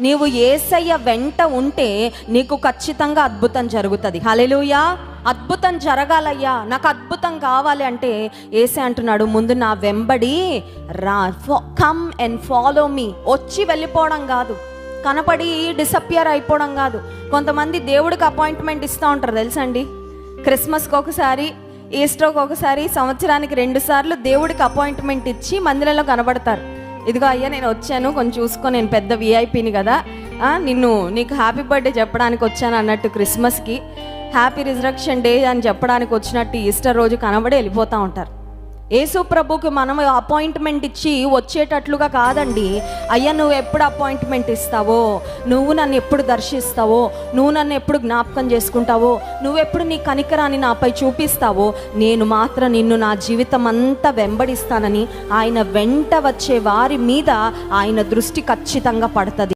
నీవు ఏసయ్య వెంట ఉంటే నీకు ఖచ్చితంగా అద్భుతం జరుగుతుంది. హలెలుయా అద్భుతం జరగాలయ్యా. నాకు అద్భుతం కావాలి అంటే ఏసే అంటున్నాడు ముందు నా వెంబడి రా కమ్ అండ్ ఫాలో మీ. వచ్చి వెళ్ళిపోవడం కాదు. కనపడి డిసప్పియర్ అయిపోవడం కాదు. కొంతమంది దేవుడికి అపాయింట్మెంట్ ఇస్తూ ఉంటారు తెలుసండి క్రిస్మస్కి ఒకసారి ఈస్టర్కి ఒకసారి సంవత్సరానికి రెండు సార్లు దేవుడికి అపాయింట్మెంట్ ఇచ్చి మందిరంలో కనబడతారు. ఇదిగో అయ్యా నేను వచ్చాను. కొంచెం చూసుకో నేను పెద్ద విఐపిని కదా. నిన్ను నీకు హ్యాపీ బర్త్డే చెప్పడానికి వచ్చాను అన్నట్టు క్రిస్మస్కి హ్యాపీ రిజరక్షన్ డే అని చెప్పడానికి వచ్చినట్టు ఈస్టర్ రోజు కనబడి వెళ్ళిపోతూ ఉంటారు. యేసు ప్రభుకి మనం అపాయింట్మెంట్ ఇచ్చి వచ్చేటట్లుగా కాదండి. అయ్యా నువ్వు ఎప్పుడు అపాయింట్మెంట్ ఇస్తావో? నువ్వు నన్ను ఎప్పుడు దర్శిస్తావో? నువ్వు నన్ను ఎప్పుడు జ్ఞాపకం చేసుకుంటావో? నువ్వెప్పుడు నీ కనికరాన్ని నాపై చూపిస్తావో? నేను మాత్రం నిన్ను నా జీవితం అంతా వెంబడిస్తానని ఆయన వెంట వచ్చే వారి మీద ఆయన దృష్టి ఖచ్చితంగా పడుతుంది.